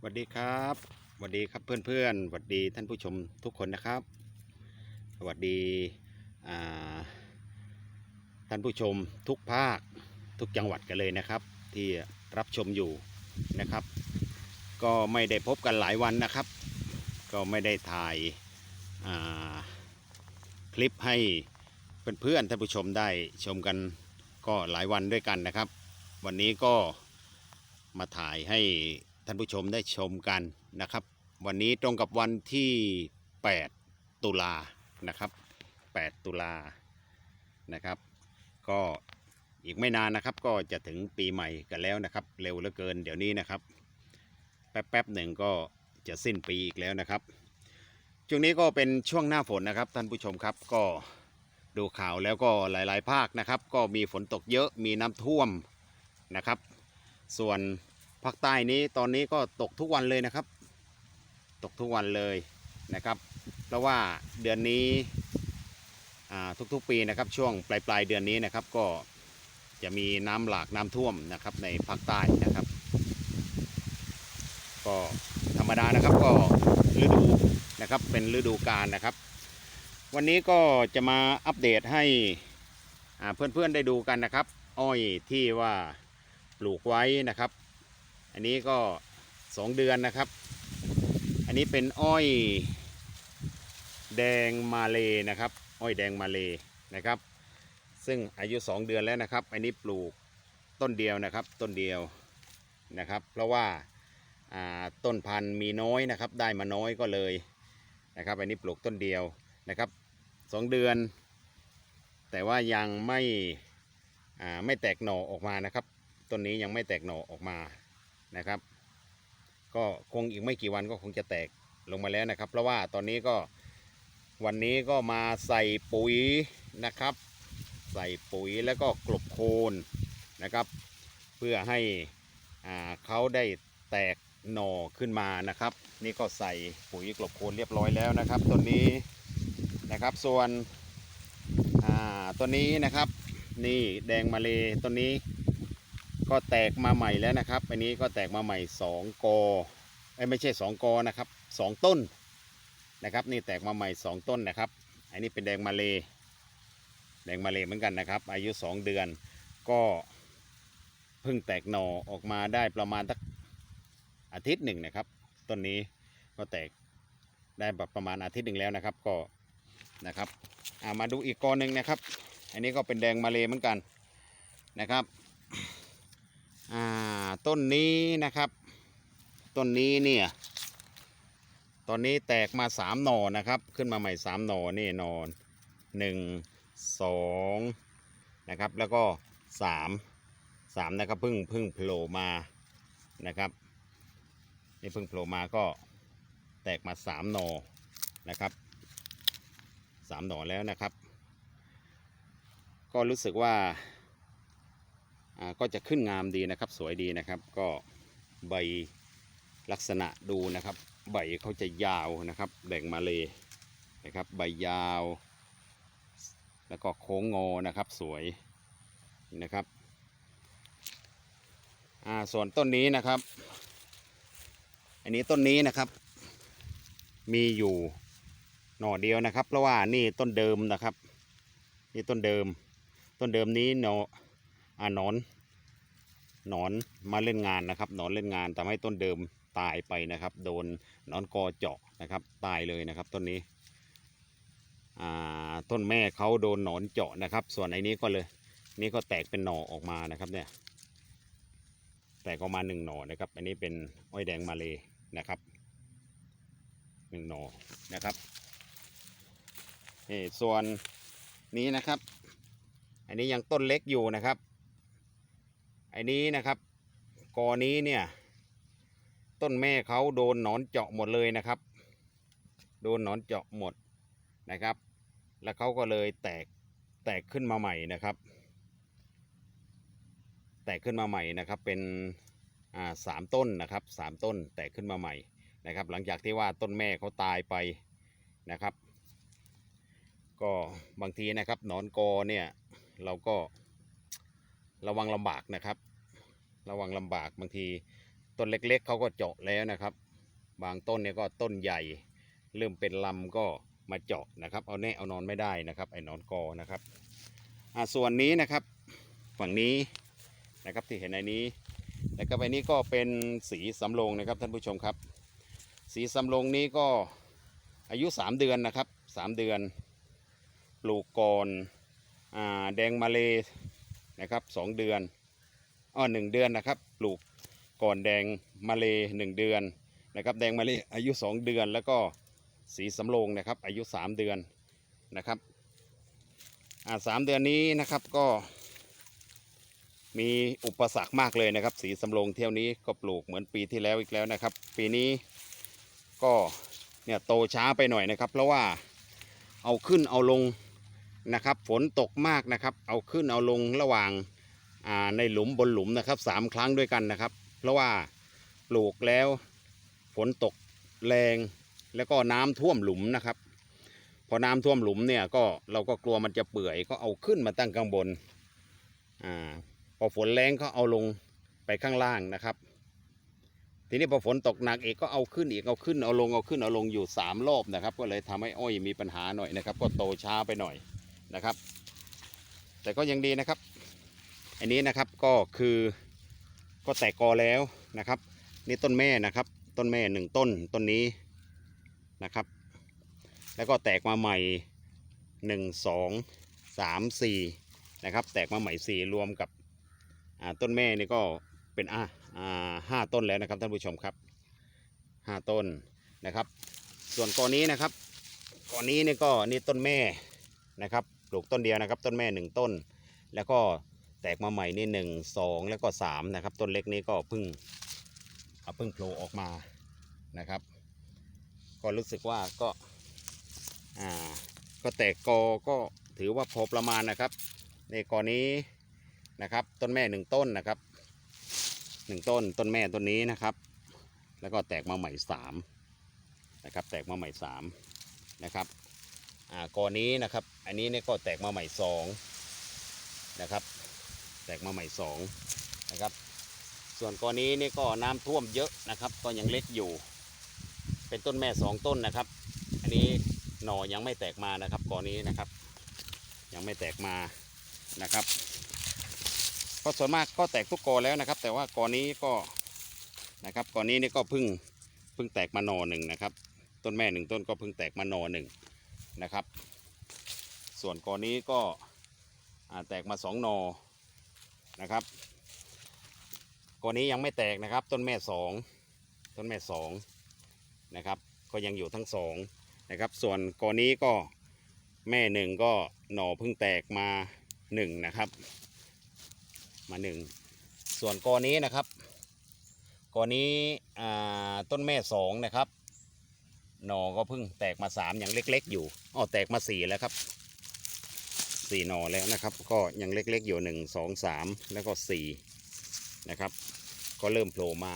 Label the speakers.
Speaker 1: สวัสดีครับสวัสดีครับเพื่อนๆสวัสดีท่านผู้ชมทุกคนนะครับ สวัสดีท่านผู้ชมทุกภาคทุกจังหวัดกันเลยนะครับ ที่รับชมอยู่นะครับ ก็ไม่ได้พบกันหลายวันนะครับ ก็ไม่ได้ถ่ายาคลิปให้เพื่อนๆท่านผู้ชมได้ชมกันก็หลายวันด้วยกันนะครับ วันนี้ก็มาถ่ายให้ ท่านผู้ชมได้ชมกันนะครับ วันนี้ตรงกับวันที่ 8 ตุลานะครับ 8 ตุลานะครับ ก็อีกไม่นานนะครับ ก็จะถึงปีใหม่กันแล้วนะครับ เร็วเหลือเกินเดี๋ยวนี้นะครับ แป๊บๆหนึ่งก็จะสิ้นปีอีกแล้วนะครับ ช่วงนี้ก็เป็นช่วงหน้าฝนนะครับท่านผู้ชมครับก็ดูข่าวแล้วก็หลาย ๆ ภาคนะครับ ก็มีฝนตกเยอะมีน้ำท่วมนะครับ ส่วน ภาคใต้นี้ตอนนี้ก็ตกทุกวันเลยนะครับ ตกทุกวันเลยนะครับ เพราะว่าเดือนนี้ทุกๆปีนะครับช่วงปลายปลายๆเดือนนี้นะครับก็จะมีน้ำหลากน้ำท่วมนะครับในภาคใต้นะครับ ก็ธรรมดานะครับก็ฤดูนะครับเป็นฤดูกาลนะครับ วันนี้ก็จะมาอัปเดตให้เพื่อนๆได้ดูกันนะครับ อ้อยที่ว่าปลูกไว้นะครับ อันนี้ก็สองเดือนนะครับ อันนี้เป็นอ้อยแดงมาเลนะครับ อ้อยแดงมาเลนะครับ ซึ่งอายุสองเดือนแล้วนะครับ อันนี้ปลูกต้นเดียวนะครับ ต้นเดียวนะครับ เพราะว่าาต้นพันธุ์มีน้อยนะครับ ได้มาน้อยก็เลยนะครับ อันนี้ปลูกต้นเดียวนะครับสองเดือน แต่ว่ายังไม่ไม่แตกหน่อออกมานะครับ ต้นนี้ยังไม่แตกหน่อออกมา นะครับ ก็คงอีกไม่กี่วันก็คงจะแตกลงมาแล้วนะครับ เพราะว่าตอนนี้ก็วันนี้ก็มาใส่ปุ๋ยนะครับ ใส่ปุ๋ยแล้วก็กลบโคนนะครับ เพื่อให้เขาได้แตกหน่อขึ้นมานะครับ นี่ก็ใส่ปุ๋ยกลบโคนเรียบร้อยแล้วนะครับต้นนี้นะครับส่วนต้นนี้นะครับ นี่แดงมาเลยต้นนี้ ก็แตกมาใหม่แล้วนะครับ อันนี้ก็แตกมาใหม่สองกอเอ้ไม่ใช่สองกอนะครับสองต้นนะครับ นี่แตกมาใหม่สองต้นนะครับ อันนี้เป็นแดงมาเลยแดงมาเลยเหมือนกันนะครับ อายุสองเดือนก็เพิ่งแตกหน่อออกมาได้ประมาณสักอาทิตย์หนึ่งนะครับ ต้นนี้ก็แตกได้แบบประมาณอาทิตย์หนึ่งแล้วนะครับก็นะครับามาดูอีกกอหนึ่งนะครับ อันนี้ก็เป็นแดงมาเลยเหมือนกันนะครับ อ่าต้นนี้นะครับ ต้นนี้เนี่ย ตอนนี้แตกมาสามหน่อนะครับ ขึ้นมาใหม่สามหน่อนี่นอนหนึ่งสองนะครับ แล้วก็สามสามนะครับเพิ่งเพิ่งโผล่มานะครับนี่เพิ่งโผล่มาก็แตกมาสามหน่อนะครับสามหน่อแล้วนะครับ ก็รู้สึกว่า ก็จะขึ้นงามดีนะครับ สวยดีนะครับ ก็ใบลักษณะดูนะครับ ใบเขาจะยาวนะครับแบ่งมาเลยนะครับ ใบยาว แล้วก็โค้งงอนะครับสวยนะครับอ่าส่วนต้นนี้นะครับ อันนี้ต้นนี้นะครับ มีอยู่หน่อเดียวนะครับ เพราะว่านี่ต้นเดิมนะครับ นี่ต้นเดิม ต้นเดิมนี้หน่อ อ่านอนหนอนมาเล่นงานนะครับหนอนเล่นงานทำให้ต้นเดิมตายไปนะครับ โดนหนอนกอเจาะนะครับ ตายเลยนะครับต้นนี้อ่าต้นแม่เขาโดนหนอนเจาะนะครับ ส่วนไอ้นี้ก็เลย นี่ก็แตกเป็นหน่อออกมานะครับเนี่ยแตกออกมาหนึ่งหน่อนะครับอันนี้เป็นอ้อยแดงมาเลยนะครับหนึ่งหน่อนะครับนี่ส่วนนี้นะครับ อันนี้ยังต้นเล็กอยู่นะครับ ไอันนี้นะครับกอนี้เนี่ย ต้นแม่เขาโดนหนอนเจาะหมดเลยนะครับ โดนหนอนเจาะหมดนะครับ แล้วเขาก็เลยแตกแตกขึ้นมาใหม่นะครับ แตกขึ้นมาใหม่นะครับเป็นอ่าสามต้นนะครับสามต้นแตกขึ้นมาใหม่นะครับ หลังจากที่ว่าต้นแม่เขาตายไปนะครับ ก็บางทีนะครับหนอนกอเนี่ยเราก็ ระวังลำบากนะครับ ระวังลำบากบางทีต้นเล็กๆเขาก็เจาะแล้วนะครับ บางต้นเนี่ยก็ต้นใหญ่ เริ่มเป็นลำก็มาเจาะนะครับ เอาแน่เอานอนไม่ได้นะครับไอ้นอนกอนะครับอ่าส่วนนี้นะครับฝั่งนี้นะครับที่เห็นในนี้แล้วก็ใบนี้ก็เป็นสีสำโรงนะครับท่านผู้ชมครับ สีสำโรงนี้ก็อายุ 3 เดือนนะครับ 3 เดือน ปลูกก่อนอแดงมาเล นะครับสองเดือนอ้อหนึ่งเดือนนะครับปลูกก่อนแดงมาเลหนึ่งเดือนนะครับแดงมาเลอายุ 2 เดือน แล้วก็สีสำโรงนะครับอายุ 3 เดือนนะครับอ่าสามเดือนนี้นะครับก็ มีอุปสรรคมากเลยนะครับ สีสำโรงเที่ยวนี้ก็ปลูกเหมือนปีที่แล้วอีกแล้วนะครับ ปีนี้ก็เนี่ยโตช้าไปหน่อยนะครับ เพราะว่าเอาขึ้นเอาลง นะครับ ฝนตกมากนะครับ เอาขึ้นเอาลงระหว่างาในหลุมบนหลุมนะครับสามครั้งด้วยกันนะครับ เพราะว่าปลูกแล้วฝนตกแรงแล้วก็น้ำท่วมหลุมนะครับ พอน้ำท่วมหลุมเนี่ยก็เราก็กลัวมันจะเปื่อยก็เอาขึ้นมาตั้งข้างบนอ่าพอฝนแรงก็เอาลงไปข้างล่างนะครับ ทีนี้พอฝนตกหนักเอกก็เอาขึ้นอีกเอาขึ้นเอาลงเอาขึ้นเอาลงอยู่สามรอบนะครับ ก็เลยทำให้อ้อยมีปัญหาหน่อยนะครับ ก็โตช้าไปหน่อย นะครับ แต่ก็ยังดีนะครับ อันนี้นะครับก็คือก็แตกกอแล้วนะครับ นี่ต้นแม่นะครับ ต้นแม่หนึ่งต้นต้นนี้นะครับ แล้วก็แตกมาใหม่หนึ่งสองสามสี่นะครับ แตกมาใหม่สี่รวมกับต้นแม่นี่ก็เป็นอ่าอ่าห้าต้นแล้วนะครับท่านผู้ชมครับห้าต้นนะครับ ส่วนกอนี้นะครับกอนี้นี่ก็นี่ต้นแม่นะครับ ปลูกต้นเดียวนะครับ ต้นแม่หนึ่งต้น แล้วก็แตกมาใหม่นี่หนึ่งสองแล้วก็สามนะครับ ต้นเล็กนี้ก็เพิ่งเอาเพิ่งโผล่ออกมานะครับ ก็รู้สึกว่าก็อ่าก็แตกกอก็ถือว่าพอประมาณนะครับ ในกอนี้นะครับ ต้นแม่หนึ่งต้นนะครับหนึ่งต้นต้นแม่ต้นนี้นะครับ แล้วก็แตกมาใหม่สามนะครับ แตกมาใหม่สามนะครับ อ่ากอนี้นะครับ อันนี้เนี่ยก็แตกมาใหม่สองนะครับ แตกมาใหม่สองนะครับ ส่วนกอนี้เนี่ยก็น้ำท่วมเยอะนะครับ ก็ยังเล็กอยู่ เป็นต้นแม่สองต้นนะครับ อันนี้หน่อยังไม่แตกมานะครับกอนี้นะครับ ยังไม่แตกมานะครับเพราะส่วนมากก็แตกทุกกอแล้วนะครับ แต่ว่ากอนี้ก็นะครับกอนี้นี่ก็เพิ่งเพิ่งแตกมาหนอหนึ่งนะครับ ต้นแม่หนึ่งต้นก็เพิ่งแตกมาหนอหนึ่ง นะครับ ส่วนกอนี้ก็แตกมาสองนอนะครับกอนี้ยังไม่แตกนะครับ ต้นแม่สองต้นแม่สองนะครับก็ยังอยู่ทั้งสองนะครับ ส่วนกอนี้ก็แม่หนึ่งก็หน่อเพิ่งแตกมาหนึ่งนะครับ มาหนึ่งส่วนกอนี้นะครับกอนี้ต้นแม่สองนะครับ หนอก็เพิ่งแตกมาสามยังเล็ก ๆ อยู่อ๋อแตกมาสี่แล้วครับสี่หนอแล้วนะครับ ก็ยังเล็ก ๆ อยู่หนึ่งสองสามแล้วก็สี่นะครับ ก็เริ่มโผล่มา